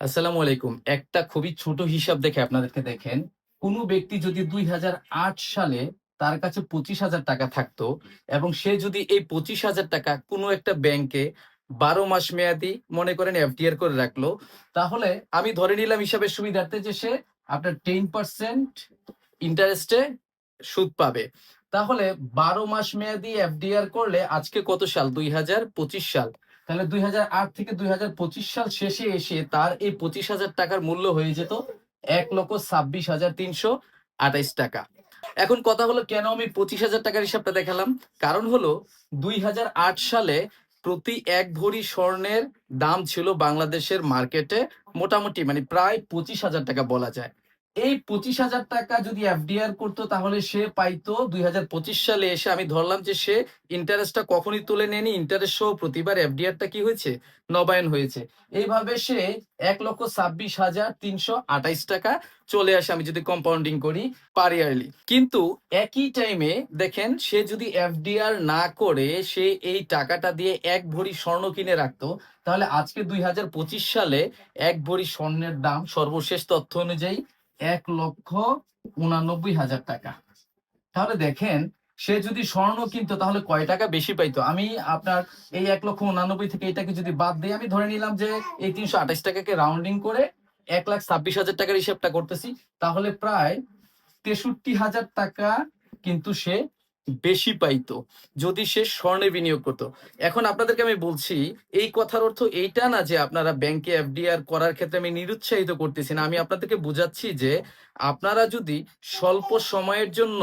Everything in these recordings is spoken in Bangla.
আসসালামু আলাইকুম। একটা খুবই ছোট হিসাব দেখে আপনাদেরকে দেখেন। কোনো ব্যক্তি যদি দুই হাজার আট সালে তার কাছে পঁচিশ হাজার টাকা থাকতো এবং সে যদি এই পঁচিশ হাজার টাকা কোনো একটা ব্যাংকে বারো মাস মেয়াদি মনে করেন এফডিআর করে রাখল, তাহলে আমি ধরে নিলাম হিসাবে সুবিধার্থে যে সে আপনার টেন পার্সেন্ট ইন্টারেস্টে সুদ পাবে। তাহলে বারো মাস মেয়াদি এফডিআর করলে আজকে কত সাল? দুই হাজার পঁচিশ সাল। তাহলে দুই থেকে দুই সাল শেষে এসে তার এই পঁচিশ হাজার টাকার মূল্য হয়ে যেত এক লক্ষ ছাব্বিশ হাজার তিনশো আঠাইশ টাকা। এখন কথা হলো, কেন আমি পঁচিশ হাজার টাকার হিসাবটা দেখালাম? কারণ হলো, দুই হাজার আট সালে প্রতি এক ভরি স্বর্ণের দাম ছিল বাংলাদেশের মার্কেটে মোটামুটি মানে প্রায় পঁচিশ হাজার টাকা বলা যায়। এই পঁচিশ হাজার টাকা যদি এফডিআর করতো, তাহলে সে পাইতো দুই হাজার পঁচিশ সালে এসে আমি ধরলাম যে সে ইন্টারেস্টটা কখনই তুলে নেয়নি। ইন্টারেস্ট সহ প্রতিবার এফডিআরটা কি হয়েছে? নবায়ন হয়েছে। এইভাবে সে এক লক্ষ ছাব্বিশ হাজার তিনশো আঠাইশ টাকা চলে আসে আমি যদি কম্পাউন্ডিং করি পার ইয়ারলি কিন্তু একই টাইমে দেখেন, সে যদি এফডিআর না করে, সে এই টাকাটা দিয়ে এক ভরি স্বর্ণ কিনে রাখতো, তাহলে আজকে দুই হাজার পঁচিশ সালে এক ভরি স্বর্ণের দাম সর্বশেষ তথ্য অনুযায়ী এক লক্ষ উনানব্বই হাজার টাকা। তাহলে দেখেন, সে যদি স্বর্ণ কিনতো, তাহলে কয় টাকা বেশি পাইতো? আমি আপনার এই এক লক্ষ উনানব্বই থেকে এটাকে যদি বাদ দিই আমি ধরে নিলাম যে এই তিনশো আঠাশ টাকাকে রাউন্ডিং করে এক লাখ ছাব্বিশ হাজার টাকার হিসেবটা করতেছি, তাহলে প্রায় তেষট্টি হাজার টাকা কিন্তু সে বেশি পাইতো, যদি সে স্বর্ণে বিনিয়োগ করতো। এখন আপনাদেরকে আমি বলছি, এই কথার অর্থ এইটা না যে আপনারা ব্যাংকে এফডিআর করার ক্ষেত্রে আমি নিরুৎসাহিত করতেছি না। আমি আপনাদেরকে বুঝাচ্ছি যে আপনারা যদি স্বল্প সময়ের জন্য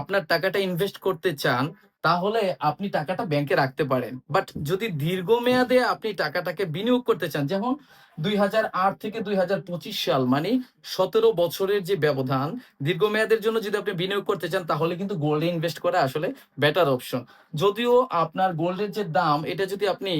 আপনার টাকাটা ইনভেস্ট করতে চান তাহলে আপনি টাকাটা ব্যাংকে রাখতে পারেন। বাট যদি দীর্ঘমেয়াদে আপনি টাকাটাকে বিনিয়োগ করতে চান, যেমন দুই হাজার আট থেকে দুই হাজার পঁচিশ সাল মানে সতেরো বছরের যে ব্যবধান, দীর্ঘমেয়াদের জন্য যদি আপনি বিনিয়োগ করতে চান, তাহলে কিন্তু গোল্ডে ইনভেস্ট করা আসলে বেটার অপশন যদিও আপনার গোল্ডের যে দাম, এটা যদি আপনি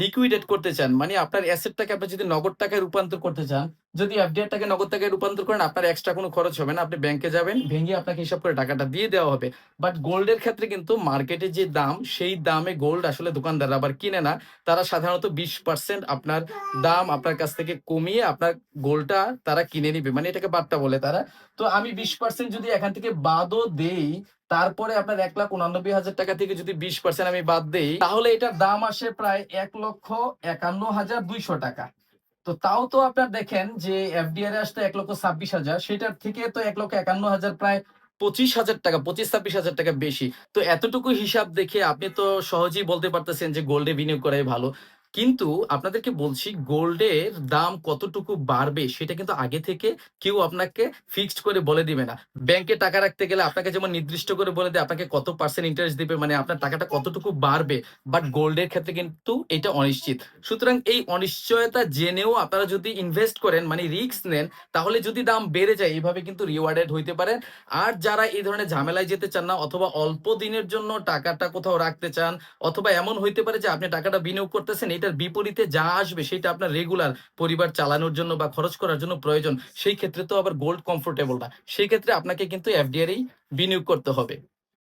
লিকুইডেট করতে চান মানে আপনার অ্যাসেটটাকে আপনি যদি নগদ টাকায় রূপান্তর করতে চান যদি এফডিআর টাকে, নগদ টাকায় রূপান্তর করেন, আপনার এক্সট্রা কোনো খরচ হবে না। আপনি ব্যাংকে যাবেন, ভেঙে আপনাকে হিসাব করে টাকাটা দিয়ে দেওয়া হবে। বাট গোল্ডের ক্ষেত্রে কিন্তু মার্কেটে যে দাম, সেই দামে গোল্ড আসলে দোকানদাররা আবার কিনে না। তারা সাধারণত বিশ পার্সেন্ট আপনার দাম আপনার কাছ থেকে কমিয়ে আপনার গোল্ডটা তারা কিনে নিবে। মানে এটাকে বার্তা বলে তারা। তো আমি বিশ পার্সেন্ট যদি এখান থেকে বাদও দেই, তারপরে আপনার এক লাখ উনানব্বই হাজার টাকা থেকে যদি বিশ পার্সেন্ট আমি বাদ দেই, তাহলে এটার দাম আসে প্রায় এক লক্ষ একান্ন হাজার দুইশো টাকা। তো তাও তো আপনার দেখেন যে এফডিআর আসতে এক লক্ষ ছাব্বিশ হাজার, সেটার থেকে তো এক লক্ষ একান্ন হাজার প্রায় পঁচিশ হাজার টাকা, পঁচিশ ছাব্বিশ হাজার টাকা বেশি। তো এতটুকু হিসাব দেখে আপনি তো সহজেই বলতে পারতেছেন যে গোল্ডে বিনিয়োগ করাই ভালো। কিন্তু আপনাদেরকে বলছি গোল্ডের দাম কতটুকু বাড়বে সেটা কিন্তু আগে থেকে কেউ আপনাকে ফিক্সড করে বলে দিবে না। ব্যাংকে টাকা রাখতে গেলে আপনাকে যেমন নির্দিষ্ট করে বলে দেয়, আপনাকে কত পার্সেন্ট ইন্টারেস্ট দিবে মানে আপনার টাকাটা কতটুকু বাড়বে বাট গোল্ডের ক্ষেত্রে কিন্তু এটা অনিশ্চিত। সুতরাং এই অনিশ্চয়তা জেনেও আপনারা যদি ইনভেস্ট করেন মানে রিস্ক নেন, তাহলে যদি দাম বেড়ে যায়, এইভাবে কিন্তু রিওয়ার্ডেড হইতে পারেন। আর যারা এই ধরনের ঝামেলায় যেতে চান না, অথবা অল্প দিনের জন্য টাকাটা কোথাও রাখতে চান, অথবা এমন হইতে পারে যে আপনি টাকাটা বিনিয়োগ করতেছেন এটার বিপরীতে যা আসবে সেটা আপনার রেগুলার পরিবার চালানোর জন্য বা খরচ করার জন্য প্রয়োজন। সেই ক্ষেত্রে তো আবার গোল্ড কমফোর্টেবল না। সেই ক্ষেত্রে আপনাকে কিন্তু এফডিআর বিনিয়োগ করতে হবে।